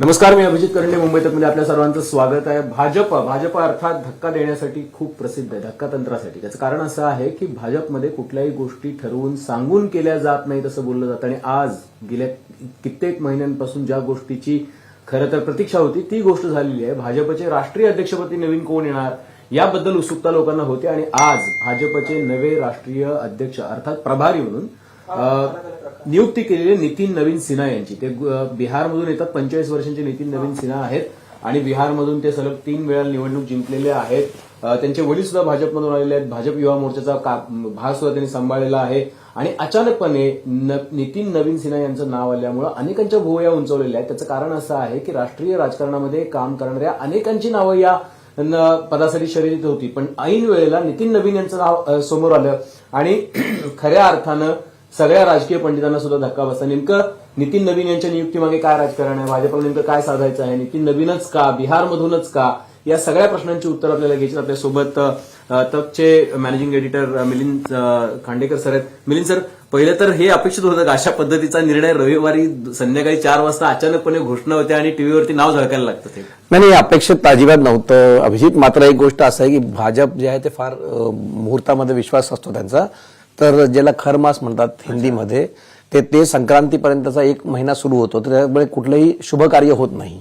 नमस्कार मी अभिजित करंडे मुंबई तकमध्ये आपल्या सर्वांचं स्वागत आहे. भाजप भाजप अर्थात धक्का देण्यासाठी खूप प्रसिद्ध आहे धक्का तंत्रासाठी. त्याचं कारण असं आहे की भाजपमध्ये कुठल्याही गोष्टी ठरवून सांगून केल्या जात नाही तसं बोललं जातं. आणि आज गेल्या कित्येक महिन्यांपासून ज्या गोष्टीची खरं तर प्रतीक्षा होती ती गोष्ट झालेली आहे. भाजपचे राष्ट्रीय अध्यक्षपदी नवीन कोण येणार याबद्दल उत्सुकता लोकांना होती. आणि आज भाजपचे नवे राष्ट्रीय अध्यक्ष अर्थात प्रभारी म्हणून नियुक्ती केलेले नितीन नवीन सिन्हा यांची. ते बिहारमधून येतात पंचेचाळीस वर्षांचे नितीन नवीन सिन्हा आहेत. आणि बिहारमधून ते सलग तीन वेळा निवडणूक जिंकलेले आहेत. त्यांचे वडील सुद्धा भाजपमधून आलेले आहेत. भाजप युवा मोर्चाचा का- भाग सुद्धा त्यांनी सांभाळलेला आहे. आणि अचानकपणे न- नितीन नवीन सिन्हा यांचं नाव आल्यामुळे अनेकांच्या भुवया उंचवलेल्या आहेत. त्याचं कारण असं आहे की राष्ट्रीय राजकारणामध्ये काम करणाऱ्या अनेकांची नावं या पदासाठी शर्यतीत होती. पण ऐन वेळेला नितीन नवीन यांचं नाव समोर आलं. आणि खऱ्या अर्थानं सगळ्या राजकीय पंडितांना सुद्धा धक्का बसला. नेमकं नितीन नवीन यांच्या नियुक्तीमागे काय राजकारण आहे? भाजपला नेमकं काय साधायचं आहे? नितीन नवीनच का? बिहारमधूनच का? या सगळ्या प्रश्नांची उत्तर आपल्याला घ्यायची आपल्यासोबत. अ, तकचे managing editor Milind Khandekar sir आहेत. मिलिंद सर पहिलं तर हे अपेक्षित होतं का? अशा पद्धतीचा निर्णय रविवारी संध्याकाळी चार वाजता अचानकपणे घोषणा होते आणि टीव्हीवरती नाव झळकायला लागतं ते. नाही अपेक्षित अजिबात नव्हतं. अभिजित मात्र एक गोष्ट असं आहे की भाजप जे आहे ते फार मुहूर्तामध्ये विश्वास असतो त्यांचा. तर ज्याला खरमास म्हणतात हिंदीमध्ये ते ते संक्रांतीपर्यंतचा एक महिना सुरू होतो. तर त्यामुळे कुठलंही शुभ कार्य होत नाही.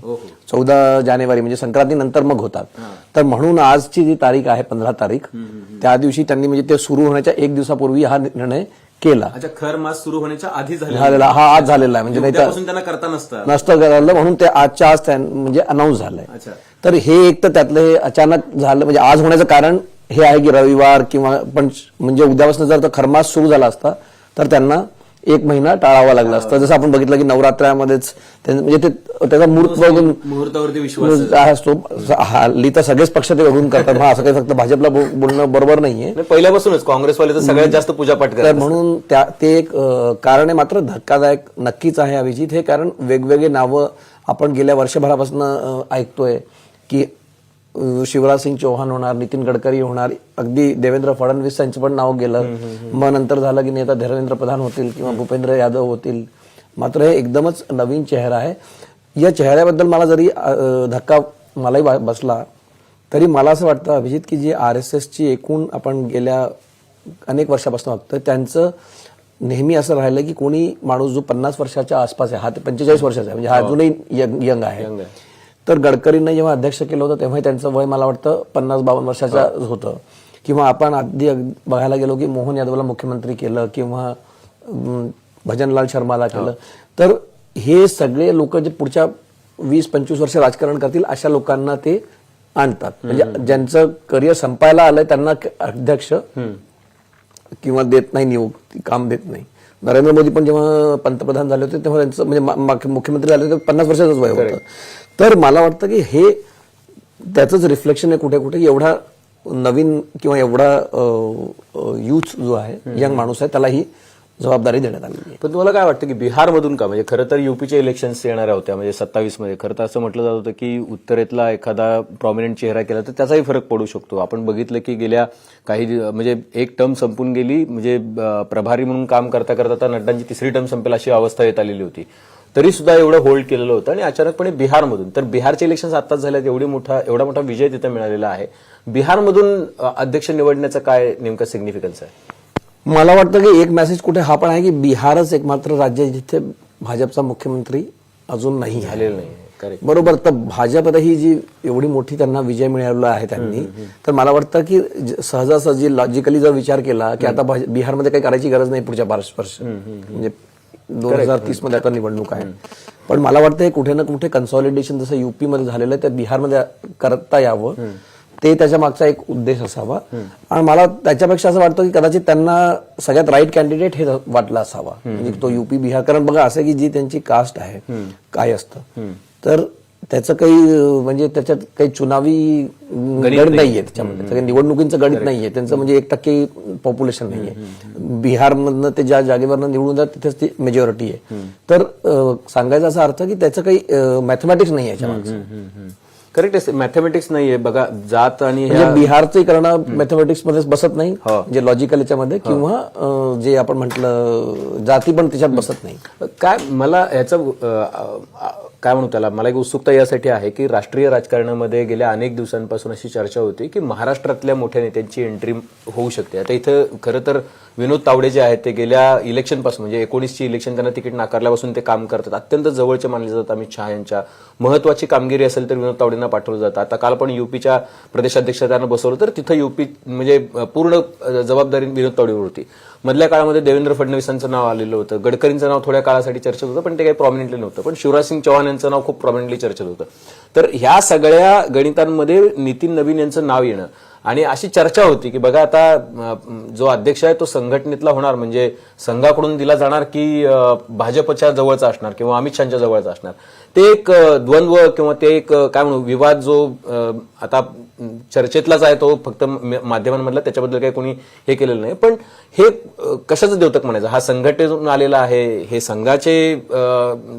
चौदा जानेवारी म्हणजे संक्रांतीनंतर मग होतात. तर म्हणून आजची जी तारीख आहे पंधरा तारीख त्या दिवशी त्यांनी म्हणजे ते सुरू होण्याच्या एक दिवसापूर्वी हा निर्णय केला. खर मास सुरू होण्याच्या आधी झाले झालेला हा आज झालेला आहे. म्हणजे त्यांना करता नसतं. नसतं म्हणून ते आजच्या आज म्हणजे अनाऊन्स झालंय. अच्छा. तर हे एक तर त्यातलं हे अचानक झालं म्हणजे आज होण्याचं कारण हे आहे की रविवार किंवा पण म्हणजे उद्यापासून जर तो खरमास सुरू झाला असता तर त्यांना एक महिना टाळावा लागला असता. जसं आपण बघितलं की नवरात्रामध्येच म्हणजे ते त्याचा मुहूर्त बघून मुहूर्तावरती विश्वास हा असतो. हल्ली तर सगळेच पक्ष ते बघून करतात. हा असं काही फक्त भाजपला बोलणं बरोबर नाहीये. नाही, पहिल्यापासूनच काँग्रेसवाले तर सगळ्यात जास्त पूजापाठ करतात. म्हणून त्या ते एक कारण आहे मात्र धक्कादायक नक्कीच आहे अभिजित. हे कारण वेगवेगळे नावं आपण गेल्या वर्षभरापासून ऐकतोय की शिवराज सिंग चौहान होणार नितीन गडकरी होणार अगदी देवेंद्र फडणवीस यांचं पण नाव गेलं. मग नंतर झालं की नेता धर्मेंद्र प्रधान होतील किंवा भूपेंद्र यादव होतील. मात्र हे एकदमच नवीन चेहरा आहे. या चेहऱ्याबद्दल मला जरी धक्का मलाही बसला तरी मला असं वाटतं अभिजित की जी आर एस एसची एकूण आपण गेल्या अनेक वर्षापासून बघतोय त्यांचं नेहमी असं राहिलं की कोणी माणूस जो पन्नास वर्षाच्या आसपास आहे हा ते पंचेचाळीस वर्षाचा आहे म्हणजे हा अजूनही यंग यंग आहे. तर गडकरींना जेव्हा अध्यक्ष केलं होतं तेव्हा त्यांचं वय मला वाटतं पन्नास बावन्न वर्षाचं होतं. किंवा आपण आधी अग- बघायला गेलो की मोहन यादवला मुख्यमंत्री केलं किंवा भजनलाल शर्माला केलं. तर हे सगळे लोक जे पुढच्या वीस पंचवीस वर्ष राजकारण करतील अशा लोकांना ते आणतात. म्हणजे ज्यांचं करिअर संपायला आलंय त्यांना अध्यक्ष किंवा देत नाही नियुक्ती काम देत नाही. नरेंद्र मोदी पण जेव्हा पंतप्रधान झाले होते तेव्हा त्यांचं म्हणजे मुख्यमंत्री झाले होते पन्नास वर्षाचंच वय होतं. तर मला वाटतं की हे त्याचंच रिफ्लेक्शन आहे कुठे कुठे. एवढा नवीन किंवा एवढा युथ जो आहे यंग माणूस आहे त्याला ही जबाबदारी देण्यात आलेली पण तुम्हाला काय वाटतं की बिहारमधून का? म्हणजे खरं तर युपीच्या इलेक्शन्स येणाऱ्या होत्या म्हणजे सत्तावीसमध्ये खरं तर असं म्हटलं जात होतं की उत्तरेतला एखादा प्रॉमिनंट चेहरा केला तर त्याचाही फरक पडू शकतो. आपण बघितलं की गेल्या काही म्हणजे एक टर्म संपून गेली म्हणजे प्रभारी म्हणून काम करता करता आता नड्डांची तिसरी टर्म संपेल अशी अवस्था येत आलेली होती. तरी सुद्धा एवढं होल्ड केलेलं होतं आणि अचानकपणे बिहारमधून. तर बिहारचे इलेक्शन आताच झाल्यात एवढी मोठा एवढा मोठा विजय तिथे मिळालेला आहे. बिहारमधून अध्यक्ष निवडण्याचं काय नेमकं सिग्निफिकन्स आहे? मला वाटतं की एक मेसेज कुठे हा पण आहे की बिहारच एकमात्र राज्य जिथे भाजपचा मुख्यमंत्री अजून नाही झालेलं नाही करेक्ट बरोबर तर भाजपला ही जी एवढी मोठी त्यांना विजय मिळवला आहे त्यांनी तर मला वाटतं की सहजासहजी लॉजिकली जर विचार केला की आता बिहारमध्ये काही करायची गरज नाही पुढच्या पाच वर्ष. म्हणजे दोन हजार तीसमध्ये आता निवडणूक आहे. पण मला वाटतं हे कुठे ना कुठे कन्सॉलिडेशन जसं युपी मध्ये झालेलं आहे ते बिहारमध्ये करता यावं. ते त्याच्या मागचा एक उद्देश असावा. आणि मला त्याच्यापेक्षा असं वाटतं की कदाचित त्यांना सगळ्यात राईट कॅन्डिडेट हे वाटला असावा. म्हणजे तो युपी बिहार कारण बघा असं की जी त्यांची कास्ट आहे काय असतं. तर त्याचं काही म्हणजे त्याच्यात काही चुनावी गणित नाहीये. त्याच्यामध्ये. निवडणुकीचं गणित नाहीये. त्यांचं म्हणजे एक टक्के पॉप्युलेशन नाहीये. बिहारमधनं ते ज्या जागेवरनं निवडून जात तिथेच ती मेजॉरिटी आहे. तर सांगायचा असा अर्थ की त्याचं काही मॅथमॅटिक्स नाही याच्या मागचं. करेक्ट आहे. मॅथमॅटिक्स नाहीये. बघा जात आणि म्हणजे बिहारचं करणं मॅथमॅटिक्समध्ये बसत नाही. हो. जे लॉजिकल याच्यामध्ये किंवा अं, जे आपण म्हटलं जाती पण त्याच्यात बसत नाही. काय मला याचं काय म्हणू त्याला? मला एक उत्सुकता यासाठी आहे की राष्ट्रीय राजकारणामध्ये गेल्या अनेक दिवसांपासून अशी चर्चा होती की महाराष्ट्रातल्या मोठ्या नेत्यांची एंट्री होऊ शकते. आता इथं खरं तर विनोद तावडे जे आहेत ते गेल्या इलेक्शनपासून म्हणजे एकोणीसची इलेक्शन त्यांना तिकीट नाकारल्यापासून ते काम करतात. अत्यंत जवळचे मानले जातात अमित शहा यांच्या. महत्वाची कामगिरी असेल तर विनोद तावडेंना पाठवलं जातं. आता काल पण युपीच्या प्रदेशाध्यक्ष त्यांना बसवलं तर तिथं युपी म्हणजे पूर्ण जबाबदारी विनोद तावडेवर होती मधल्या काळामध्ये देवेंद्र फडणवीसांचं नाव आलेलं होतं. गडकरींचं नाव थोड्या काळासाठी चर्चेत होतं पण ते काही प्रॉमिनेंटली नव्हतं. पण शिवराज सिंग चौहान यांचं नाव खूप प्रॉमिनेंटली चर्चेत होतं. तर ह्या सगळ्या गणितांमध्ये नितीन नवीन यांचं नाव येणं आणि अशी चर्चा होती की बघा आता जो अध्यक्ष आहे तो संघटनेतला होणार म्हणजे संघाकडून दिला जाणार की भाजपच्या जवळचा असणार किंवा अमित शहाच्या जवळचा असणार? ते एक द्वंद्व किंवा ते एक काय म्हणू विवाद जो आता चर्चेतलाच आहे तो फक्त माध्यमांमधला त्याच्याबद्दल काही कोणी हे केलेलं नाही. पण हे कशाचं द्योतक म्हणायचं? हा संघटनेतून आलेला आहे हे संघाचे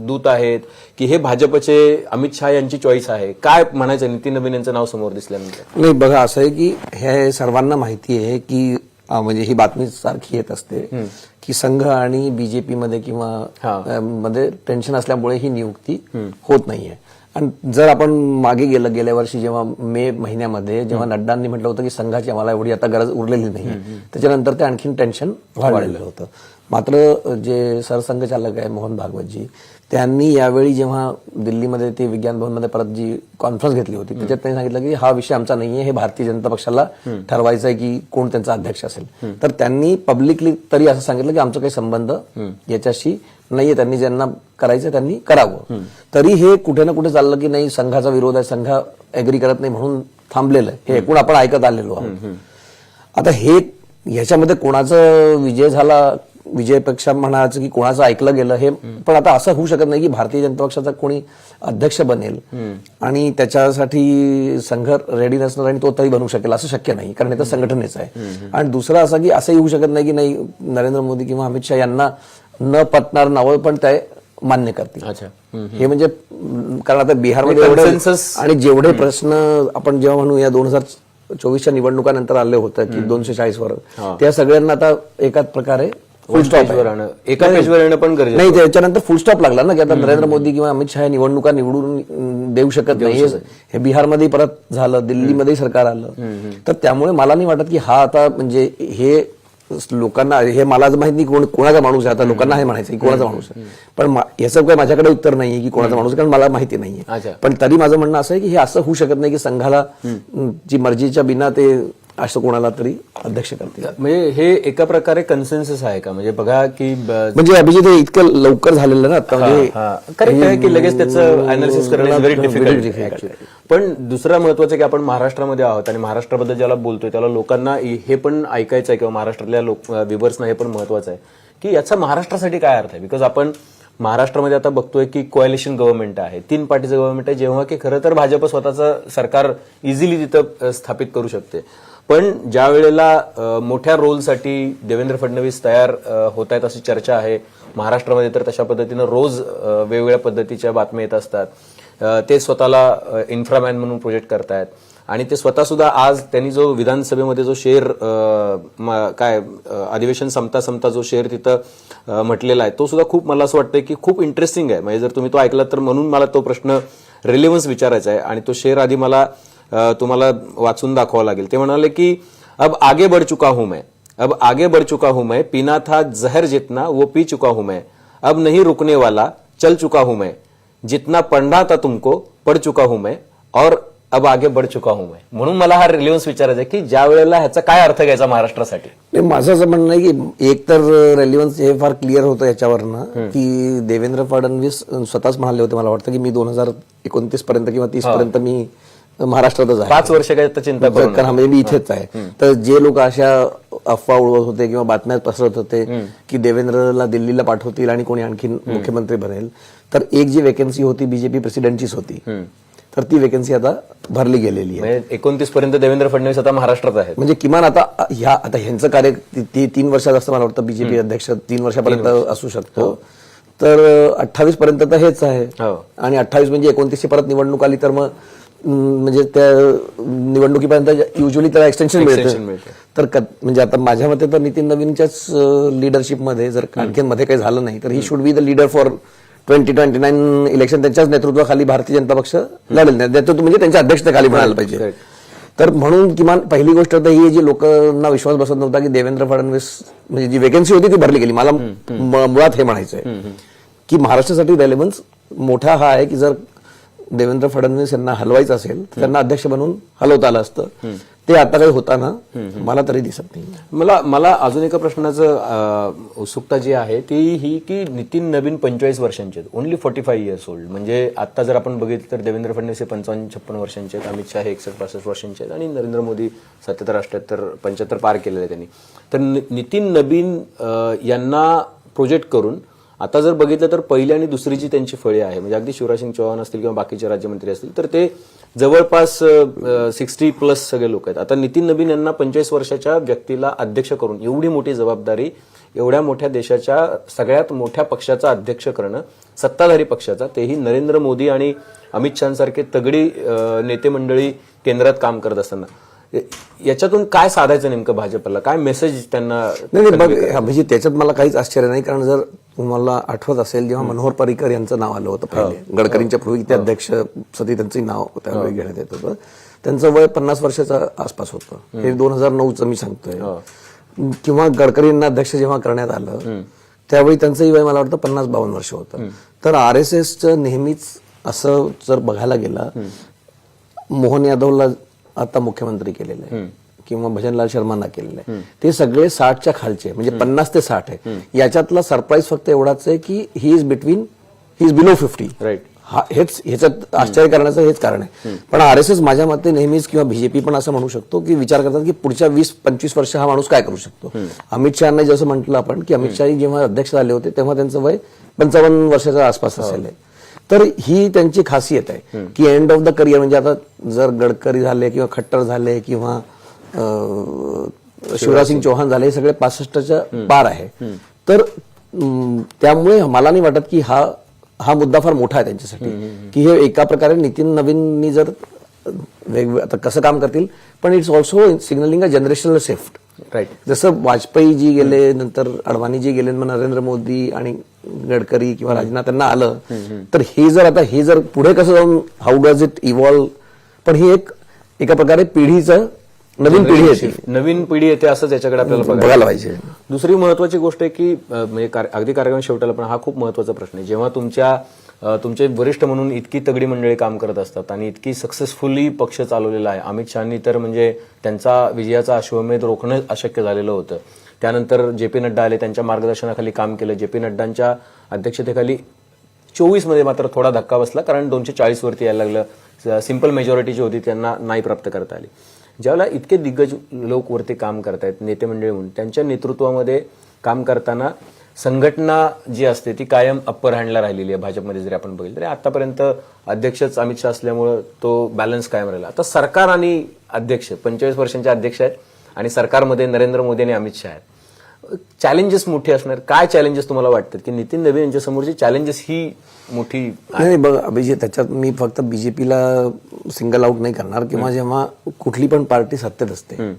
दूत आहेत की हे भाजपचे अमित शहा यांची चॉईस आहे. काय म्हणायचं? नितीन नवीन यांचं नाव समोर दिसल्यानंतर. नाही बघा असं आहे की हे सर्वांना माहिती आहे की म्हणजे ही बातमी सारखी येत असते की संघ आणि बीजेपी मध्ये किंवा मध्ये टेन्शन असल्यामुळे ही नियुक्ती होत नाहीये. आणि जर आपण मागे गेलं गेल्या वर्षी जेव्हा मे महिन्यामध्ये जेव्हा नड्डांनी म्हटलं होतं की संघाची आम्हाला एवढी आता गरज उरलेली नाही त्याच्यानंतर ते आणखीन टेन्शन वाढलेलं. होतं. मात्र जे सरसंघचालक आहे मोहन भागवतजी त्यांनी यावेळी जेव्हा दिल्लीमध्ये ते विज्ञान भवनमध्ये परत जी कॉन्फरन्स घेतली होती त्याच्यात त्यांनी सांगितलं की हा विषय आमचा नाहीये हे भारतीय जनता पक्षाला ठरवायचं आहे की कोण त्यांचा अध्यक्ष असेल. तर त्यांनी पब्लिकली तरी असं सांगितलं की आमचा काही संबंध याच्याशी नाहीये त्यांनी ज्यांना करायचं त्यांनी करावं. तरी हे कुठे ना कुठे चाललं की नाही संघाचा विरोध आहे संघ एग्री करत नाही म्हणून थांबलेलं आहे. हे एकूण आपण ऐकत आलेलो आहोत. आता हे ह्याच्यामध्ये कोणाचा विजय झाला विजयपेक्षा म्हणायचं की कोणाचं ऐकलं गेलं हे पण आता असं होऊ शकत नाही की भारतीय जनता पक्षाचा कोणी अध्यक्ष बनेल. आणि त्याच्यासाठी संघ रेडी नसणार आणि तो तरी बनू शकेल असं शक्य नाही कारण हे तर संघटनेचं आहे. आणि दुसरं असं की असंही होऊ शकत नाही की नाही नरेंद्र मोदी किंवा अमित शहा यांना न पटणार नावं पण ते मान्य करतील. हे म्हणजे कारण आता बिहारमध्ये एवढे- consensus- आणि जेवढे प्रश्न आपण जेव्हा म्हणू या दोन हजार चोवीसच्या निवडणुकानंतर आले होतं की दोनशे चाळीस वर त्या सगळ्यांना आता एकाच प्रकारे फुल स्टॉप पेजवर आणं- एका पेजवर येणं पण गरजेचं नाही त्याच्यानंतर फुल स्टॉप लागला ना की आता नरेंद्र मोदी किंवा अमित शहा निवडणुका निवडून देऊ शकत नाही. हे- बिहारमध्ये परत झालं दिल्लीमध्ये सरकार आलं. तर त्यामुळे मला नाही वाटत की हा आता म्हणजे हे लोकांना हे मला माहीत नाही कोण कोणाचा माणूस आहे. आता लोकांना हे म्हणायचं की कोणाचा माणूस आहे. पण याचं काही माझ्याकडे उत्तर नाहीये की कोणाचा माणूस कारण मला माहिती नाहीये. पण तरी माझं म्हणणं असं आहे की हे असं होऊ शकत नाही की संघाला जी मर्जीच्या बिना ते असं कोणाला तरी अध्यक्ष करतील. म्हणजे हे एका प्रकारे कन्सेन्सस आहे का? म्हणजे बघा की म्हणजे अभिजित हे इतकं लवकर झालेलं ना आता म्हणजे करेक्ट आहे की लगेच त्याचं अनालिसिस करणं व्हेरी डिफिकल्ट. पण दुसरा महत्वाचं की आपण महाराष्ट्रामध्ये आहोत आणि महाराष्ट्राबद्दल ज्याला बोलतोय त्याला लोकांना हे पण ऐकायचं आहे किंवा महाराष्ट्रातल्या लोक व्ह्युअर्सना हे पण महत्वाचं आहे. की याचा महाराष्ट्रासाठी काय अर्थ आहे? बिकॉज आपण महाराष्ट्रामध्ये आता बघतोय की कोएलिशन गव्हर्नमेंट आहे तीन पार्टीचं गव्हर्नमेंट आहे जेव्हा की खरं तर भाजप स्वतःचं सरकार इझिली तिथं स्थापित करू शकते. पण ज्या वेळेला मोठ्या रोलसाठी देवेंद्र फडणवीस तयार होत आहेत अशी चर्चा आहे महाराष्ट्रामध्ये तर तशा पद्धतीनं रोज वेगवेगळ्या पद्धतीच्या बातम्या येत असतात. ते स्वतःला इन्फ्रामॅन म्हणून प्रोजेक्ट करतायत. आणि ते स्वतःसुद्धा आज त्यांनी जो विधानसभेमध्ये जो शेअर म- काय अधिवेशन संपता संपता जो शेअर तिथं म्हटलेला आहे तो सुद्धा खूप मला असं वाटतं की खूप इंटरेस्टिंग आहे. म्हणजे जर तुम्ही तो ऐकलात तर म्हणून मला तो प्रश्न रिलेव्हन्स विचारायचा आहे. आणि तो शेअर आधी मला तुम्हाला वाचून दाखवावा लागेल. ते म्हणाले की अब आगे बढ़ चुका हूं मैं. अब आगे बढ़ चुका हूं मैं. पीना था जहर जितना वो पी चुका हूं मैं. अब नहीं रुकने वाला चल चुका हूं मैं. जितना पढ़ना था तुमको पढ़ चुका हूं मैं. और अब आगे बढ़ चुका हूं मैं. म्हणून मला हा रिलेव्हन्स विचारायचा आहे की ज्या वेळेला ह्याचा काय अर्थ घ्यायचा महाराष्ट्रासाठी? माझं असं म्हणणं आहे की एक तर रेलिव्हन्स हे फार क्लिअर होतं याच्यावरनं की देवेंद्र फडणवीस स्वतःच म्हणाले होते मला वाटतं की मी दोन हजार एकोणतीस पर्यंत किंवा तीस पर्यंत मी महाराष्ट्रातच आहे. पाच वर्ष काय चिंता करू कारण म्हणजे मी इथेच आहे. तर जे लोक अशा अफवा उडवत होते किंवा बातम्या पसरत होते की देवेंद्रला दिल्लीला पाठवतील आणि कोणी आणखी मुख्यमंत्री बनेल तर एक जी वेकन्सी होती बीजेपी प्रेसिडेंटचीच होती. तर ती वेकन्सी आता भरली गेलेली आहे. म्हणजे एकोणतीस पर्यंत देवेंद्र फडणवीस आता महाराष्ट्रात आहेत. म्हणजे किमान आता ह्या आता ह्यांचं कार्य ती- तीन वर्षात असतं मला वाटतं बीजेपी अध्यक्ष तीन वर्षापर्यंत असू शकतो. तर अठ्ठावीस पर्यंत तर हेच आहे. हो. आणि अठ्ठावीस म्हणजे एकोणतीसशे परत निवडणूक आली तर मग म्हणजे त्या निवडणुकीपर्यंत युजली त्याला एक्सटेन्शन मिळतं. तर म्हणजे आता माझ्या मते तर नितीन नवीनच्याच लिडरशिपमध्ये जर आणखीन मध्ये काही झालं नाही तर he should be the leader for twenty twenty nine election त्यांच्याच नेतृत्वाखाली भारतीय जनता पक्ष लढेल. नेतृत्व म्हणजे त्यांच्या अध्यक्षतेखाली म्हणायला पाहिजे. तर म्हणून किमान पहिली गोष्ट तर ही जी लोकांना विश्वास बसत नव्हता की देवेंद्र फडणवीस म्हणजे जी वेकन्सी होती ती भरली गेली. मला मुळात हे म्हणायचं आहे की महाराष्ट्रासाठी रेलेव्हन्स मोठा हा आहे की जर देवेंद्र फडणवीस यांना हलवायचं असेल तर त्यांना अध्यक्ष बनवून हलवता आलं असतं. ते आता काही होताना मला तरी दिसत नाही. मला मला अजून एका प्रश्नाचं उत्सुकता जी आहे ती ही की नितीन नवीन पंचेचाळीस वर्षांचे आहेत. Only forty five years old म्हणजे आता जर आपण बघितलं तर देवेंद्र फडणवीस हे पंचावन्न छप्पन्न वर्षांचे आहेत. अमित शहा हे एकसष्ट पासष्ट वर्षांचे आहेत. आणि नरेंद्र मोदी सत्याहत्तर अठ्याहत्तर पंच्याहत्तर पार केलेले आहे त्यांनी. तर नितीन नवीन यांना प्रोजेक्ट करून आता जर बघितलं तर पहिली आणि दुसरीची त्यांची फळे आहे. म्हणजे अगदी शिवराज सिंग चौहान असतील किंवा बाकीचे राज्यमंत्री असतील तर ते जवळपास सिक्स्टी प्लस सगळे लोक आहेत. आता नितीन नवीन यांना पंचवीस वर्षाच्या व्यक्तीला अध्यक्ष करून एवढी मोठी जबाबदारी एवढ्या मोठ्या देशाच्या सगळ्यात मोठ्या पक्षाचा अध्यक्ष करणं सत्ताधारी पक्षाचा तेही नरेंद्र मोदी आणि अमित शहासारखे तगडी नेते मंडळी केंद्रात काम करत असताना. याच्यातून काय साधायचं नेमकं भाजपला? काय मेसेज त्यांना नाही नाही बघ अभिजित त्याच्यात मला काहीच आश्चर्य नाही कारण जर तुम्हाला आठवत असेल जेव्हा मनोहर पर्रिकर यांचं नाव आलं होतं पहिले. गडकरींच्या पूर्वी ते अध्यक्ष सती त्यांचं नाव त्यावेळी घेण्यात येत होतं. त्यांचं वय पन्नास वर्षाच्या आसपास होतं. हे दोन हजार नऊचं मी सांगतोय. किंवा गडकरींना अध्यक्ष जेव्हा करण्यात आलं त्यावेळी त्यांचंही वय मला वाटतं पन्नास बावन्न वर्ष होतं. तर आर एस एसचं नेहमीच असं जर बघायला गेलं मोहन यादवला आता मुख्यमंत्री केलेलं आहे. किंवा भजनलाल शर्मांना केलेलं आहे. ते सगळे साठच्या खालचे म्हणजे पन्नास ते साठ आहे. याच्यातला सरप्राईज फक्त एवढाच आहे की he is between he is below fifty right हा हेच ह्याच्यात आश्चर्य करण्याचं हेच कारण आहे. पण आर एस एस माझ्या मते नेहमीच किंवा बीजेपी पण असं म्हणू शकतो की विचार करतात की पुढच्या वीस पंचवीस वर्ष हा माणूस काय करू शकतो? अमित शहाने जसं म्हटलं आपण की अमित शहा जेव्हा अध्यक्ष झाले होते तेव्हा त्यांचं वय पंचावन्न वर्षाच्या आसपास असेल. तर ही त्यांची खासियत आहे की एंड ऑफ द करिअर म्हणजे आता जर गडकरी झाले किंवा खट्टर झाले किंवा शिवराज सिंग. चौहान झाले हे सगळे पासष्टच्या पार आहे. तर त्यामुळे मला नाही वाटत की हा हा मुद्दा फार मोठा आहे त्यांच्यासाठी. की हे एका प्रकारे नितीन नवीननी जर वेगवेगळं आता कसं काम करतील पण it's also signalling a generational shift right जसं वाजपेयी जी गेले नंतर अडवाणी जी गेले मग नरेंद्र मोदी आणि गडकरी किंवा राजनाथ त्यांना आलं तर हे जर आता हे जर पुढे कसं जाऊन हाऊ डज इट इव्हॉल्व पण ही एक एका प्रकारे पिढीचं नवीन पिढी येते. नवीन पिढी येते असंच याच्याकडे आपल्याला बघायला पाहिजे. दुसरी महत्वाची गोष्ट आहे की म्हणजे अगदी कार्यक्रम शेवटाला पण हा खूप महत्त्वाचा प्रश्न आहे. जेव्हा तुमच्या तुमचे वरिष्ठ म्हणून इतकी तगडी मंडळी काम करत असतात आणि इतकी सक्सेसफुली पक्ष चालवलेला आहे. अमित शहानी तर म्हणजे त्यांचा विजयाचा अश्वमेध रोखणं अशक्य झालेलं होतं. त्यानंतर जे पी नड्डा आले त्यांच्या मार्गदर्शनाखाली काम केलं. जे पी नड्डांच्या अध्यक्षतेखाली चोवीसमध्ये मात्र थोडा धक्का बसला कारण दोनशे चाळीसवरती यायला लागलं. सिंपल मेजॉरिटी जी होती त्यांना नाही प्राप्त करता आली. ज्यावेळेला इतके दिग्गज लोक वरती काम करतायत नेते मंडळी म्हणून त्यांच्या नेतृत्वामध्ये काम करताना संघटना जी असते ती कायम अप्पर हँडला राहिलेली आहे भाजपमध्ये जरी आपण बघितलं तरी. आतापर्यंत अध्यक्षच अमित शहा असल्यामुळं तो बॅलन्स कायम राहिला. आता सरकार आणि अध्यक्ष पंचेचाळीस वर्षांचे अध्यक्ष आहेत. आणि सरकारमध्ये नरेंद्र मोदी आणि अमित शहा आहेत. चॅलेंजेस मोठे असणार. काय चॅलेंजेस तुम्हाला वाटतात? की नितीन नवीन यांच्या समोरची चॅलेंजेस ही मोठी नाही बघ अभिजित त्याच्यात मी फक्त बीजेपीला सिंगल आउट नाही करणार किंवा जेव्हा कुठली पण पार्टी सत्तेत असते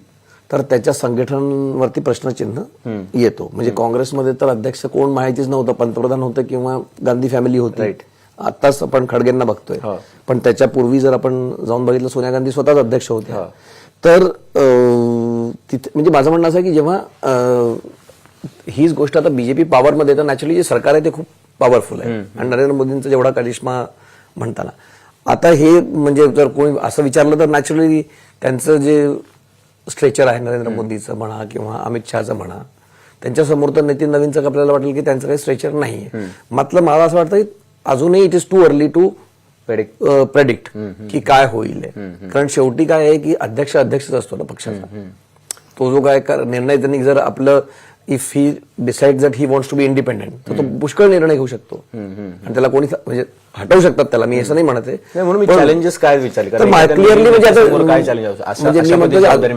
तर त्याच्या संघटनावरती प्रश्नचिन्ह येतो. म्हणजे काँग्रेसमध्ये तर अध्यक्ष कोण माहितीच नव्हतं. पंतप्रधान होतं किंवा गांधी फॅमिली होती. आताच आपण खडगेंना बघतोय. पण त्याच्या पूर्वी जर आपण जाऊन बघितलं सोनिया गांधी स्वतःच अध्यक्ष होत्या. तर अं, तिथे म्हणजे माझं म्हणणं असं आहे की जेव्हा हीच गोष्ट आता बीजेपी पॉवरमध्ये तर नॅचरली जे सरकार आहे ते खूप पॉवरफुल आहे. आणि नरेंद्र मोदींचा जेवढा करिश्मा म्हणताना. आता हे म्हणजे जर कोणी असं विचारलं तर नॅचरली त्यांचं जे स्ट्रेचर आहे नरेंद्र मोदीचं म्हणा किंवा अमित शहाचं म्हणा त्यांच्यासमोर तर नितीन नवीनचं आपल्याला वाटेल की त्यांचं काही स्ट्रेचर नाही मात्र मला असं वाटतं की अजूनही it is too early to. Predict की काय होईल. कारण शेवटी काय आहे की अध्यक्ष अध्यक्षच असतो ना पक्षाचा. तो जो काय कर- निर्णय त्यांनी जर आपलं if he decide that he wants to be independent तर तो पुष्कळ निर्णय घेऊ शकतो. आणि त्याला कोणी म्हणजे हटवू शकतात त्याला मी असं नाही म्हणत आहे. नाही, म्हणून challenges काय क्लिअरली म्हणजे आता म्हणजे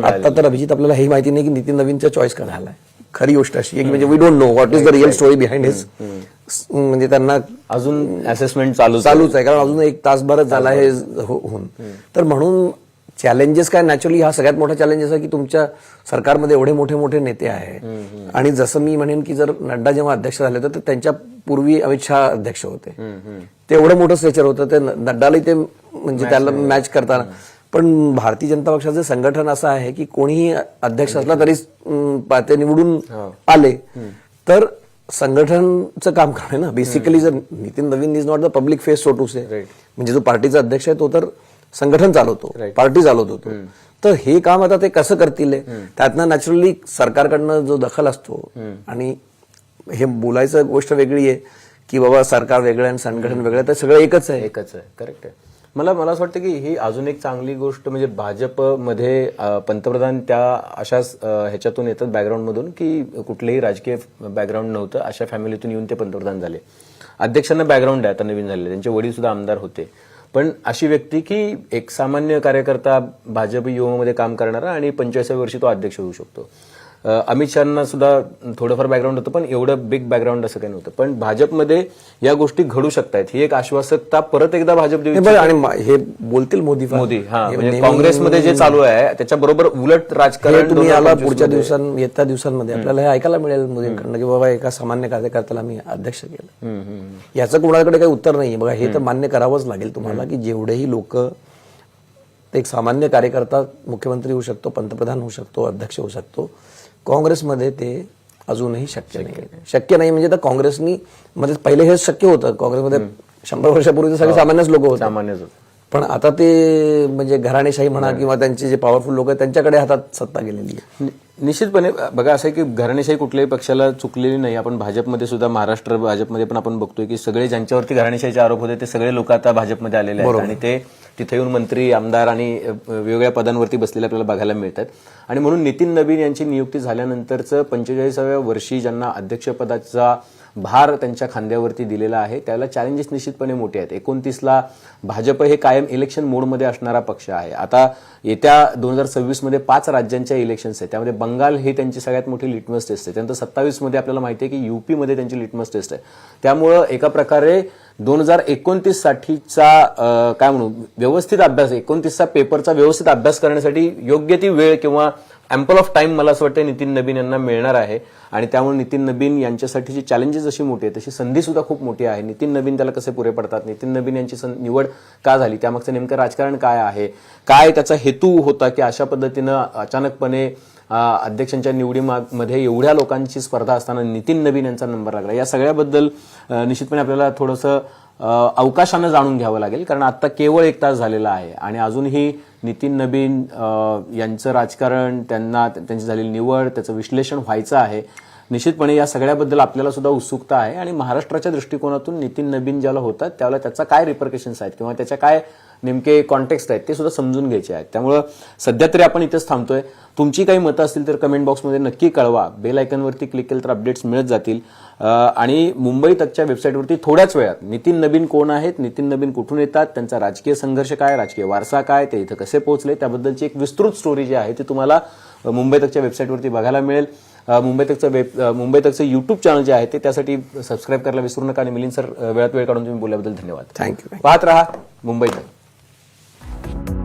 की. आता तर अभिजित आपल्याला हे माहिती नाही की नितीन नवीनचा चॉईस काय झालाय खरी गोष्ट अशी आहे की म्हणजे we don't know what is the real story behind his म्हणजे त्यांना अजून असेसमेंट चालू चालूच आहे कारण अजून एक तासभरच झाला हो- होऊन. तर म्हणून चॅलेंजेस काय? नॅचरली हा सगळ्यात मोठा चॅलेंजेस आहे की तुमच्या सरकारमध्ये एवढे मोठे मोठे नेते आहे आणि जसं मी म्हणेन की जर नड्डा जेव्हा अध्यक्ष झाले होते तर त्यांच्या पूर्वी अमित शहा अध्यक्ष होते. ते एवढं मोठं स्ट्रेचर होतं ते नड्डालाही ते म्हणजे त्याला मॅच करताना. पण भारतीय जनता पक्षाचं संघटन असं आहे की कोणीही अध्यक्ष असला तरी ते निवडून आले. तर संघटनचं काम काम आहे ना? बेसिकली जर नितीन नवीन is not the public face so to say म्हणजे जो पार्टीचा अध्यक्ष आहे तो तर संघटन चालवतो पार्टी चालवतो तो. तर हे काम आता ते कसं करतील? त्यातनं नॅचरली सरकारकडनं जो दखल असतो आणि हे बोलायचं गोष्ट वेगळी आहे की बाबा सरकार वेगळं आणि संघटन वेगळं तर सगळं एकच आहे. एकच आहे. करेक्ट आहे. मला मला असं वाटतं की ही अजून एक चांगली गोष्ट म्हणजे भाजपमध्ये पंतप्रधान त्या अशाच अं, ह्याच्यातून येतात बॅकग्राऊंडमधून की कुठलेही राजकीय बॅकग्राऊंड नव्हतं अशा फॅमिलीतून येऊन ते पंतप्रधान झाले. अध्यक्षांना बॅकग्राऊंड आहे आता नवीन झाले त्यांचे वडील सुद्धा आमदार होते. पण अशी व्यक्ती की एक सामान्य कार्यकर्ता भाजप युवामध्ये काम करणारा आणि पंचवीसाव्या वर्षी तो अध्यक्ष होऊ शकतो. अमित शहाना सुद्धा थोडंफार बॅकग्राऊंड होतं पण एवढं बिग बॅकग्राऊंड असं काही नव्हतं. पण भाजपमध्ये या गोष्टी घडू शकतायत ही एक आश्वासकता परत एकदा भाजप आणि हे बोलतील मोदी. मोदी हा म्हणजे काँग्रेसमध्ये जे चालू आहे त्याच्याबरोबर उलट राजकारण तुम्ही 2025 पुढच्या दिवसां येत्या दिवसांमध्ये. आपल्याला हे ऐकायला मिळेल मोदींकडनं की बाबा एका सामान्य कार्यकर्त्याला मी अध्यक्ष केलं. याचं कोणाकडे काही उत्तर नाही बघा हे तर मान्य करावंच लागेल तुम्हाला की जेवढेही लोक एक सामान्य कार्यकर्ता मुख्यमंत्री होऊ शकतो पंतप्रधान होऊ शकतो अध्यक्ष होऊ शकतो काँग्रेसमध्ये ते अजूनही शक्य नाही. शक्य नाही म्हणजे तर काँग्रेसनी म्हणजे पहिले हे शक्य होतं. काँग्रेसमध्ये शंभर वर्षापूर्वी सगळे सामान्यच लोक होते. सामान्यच. पण आता ते म्हणजे घराणेशाही म्हणा किंवा त्यांचे जे पॉवरफुल लोक आहेत त्यांच्याकडे हातात सत्ता गेलेली आहे. निश्चितपणे बघा असं आहे की घराणेशाही कुठल्याही पक्षाला चुकलेली नाही. आपण भाजपमध्ये सुद्धा महाराष्ट्र भाजपमध्ये पण आपण बघतोय की सगळे ज्यांच्यावरती घराणेशाहीचे आरोप होते ते सगळे लोक आता भाजपमध्ये आलेले आहेत. आणि ते तिथे येऊन मंत्री आमदार आणि वेगवेगळ्या पदांवरती बसलेले आपल्याला बघायला मिळतात. आणि म्हणून नितीन नवीन यांची नियुक्ती झाल्यानंतरचं पंचेचाळीसाव्या वर्षी ज्यांना अध्यक्षपदाचा भार त्यांच्या खांद्यावरती दिलेला आहे त्याला चॅलेंजेस निश्चितपणे मोठे आहेत. एकोणतीसला भाजप हे कायम इलेक्शन मोडमध्ये असणारा पक्ष आहे. आता येत्या दोन हजार सव्वीसमध्ये पाच राज्यांच्या इलेक्शन्स आहेत. त्यामध्ये बंगाल ही त्यांची सगळ्यात मोठी लिटमस टेस्ट आहे. त्यानंतर सत्तावीसमध्ये आपल्याला माहिती आहे की युपीमध्ये त्यांची लिटमस टेस्ट आहे. त्यामुळं एका प्रकारे दोन हजार एकोणतीस साठीचा काय म्हणू व्यवस्थित अभ्यास एकोणतीसचा पेपरचा व्यवस्थित अभ्यास करण्यासाठी योग्य ती वेळ किंवा अँपल ऑफ टाईम मला असं वाटतं नितीन नबीन यांना मिळणार आहे. आणि त्यामुळे नितीन नबीन यांच्यासाठीची चॅलेंजेस जशी मोठी आहे तशी संधी सुद्धा खूप मोठी आहे. नितीन नबीन त्याला कसे पुरे पडतात? नितीन नबीन यांची सं- निवड का झाली? त्यामागचं नेमकं राजकारण काय आहे? काय त्याचा हेतू होता की अशा पद्धतीनं अचानकपणे अध्यक्षांच्या निवडीमध्ये एवढ्या लोकांची स्पर्धा असताना नितीन नबीन यांचा नंबर लागला? या सगळ्याबद्दल निश्चितपणे आपल्याला थोडंसं अवकाशानं जाणून घ्यावं लागेल कारण आत्ता केवळ एक तास झालेला आहे. आणि अजूनही नितीन नबीन यांचं राजकारण त्यांना त्यांची झालेली निवड त्याचं विश्लेषण व्हायचं आहे. निश्चितपणे या सगळ्याबद्दल आपल्याला सुद्धा उत्सुकता आहे. आणि महाराष्ट्राच्या दृष्टिकोनातून नितीन नबीन ज्याला होतात त्यावेळेला त्याचा काय रिपरकेशन्स आहेत? किंवा त्याच्या काय नेमके कॉन्टेक्स्ट आहेत ते सुद्धा समजून घ्यायचे आहेत. त्यामुळं सध्या तरी आपण इथेच थांबतोय. तुमची काही मतं असतील तर कमेंट बॉक्समध्ये नक्की कळवा. बेल आयकनवरती क्लिक केलं तर अपडेट्स मिळत जातील. आणि मुंबई तकच्या वेबसाईटवरती थोड्याच वेळात नितीन नबीन कोण आहेत नितीन नबीन कुठून येतात त्यांचा राजकीय संघर्ष काय राजकीय वारसा काय ते इथं कसे पोहोचले त्याबद्दलची एक विस्तृत स्टोरी जी आहे ती तुम्हाला मुंबई तकच्या वेबसाईटवरती बघायला मिळेल. मुंबई तकचं वेब मुंबई तकचं युट्यूब चॅनल जे आहे ते त्यासाठी सबस्क्राईब करायला विसरू नका आणि मिलिंद सर वेळात वेळ काढून तुम्ही बोलल्याबद्दल धन्यवाद. थँक्यू पाहत रहा मुंबई तक. Thank you.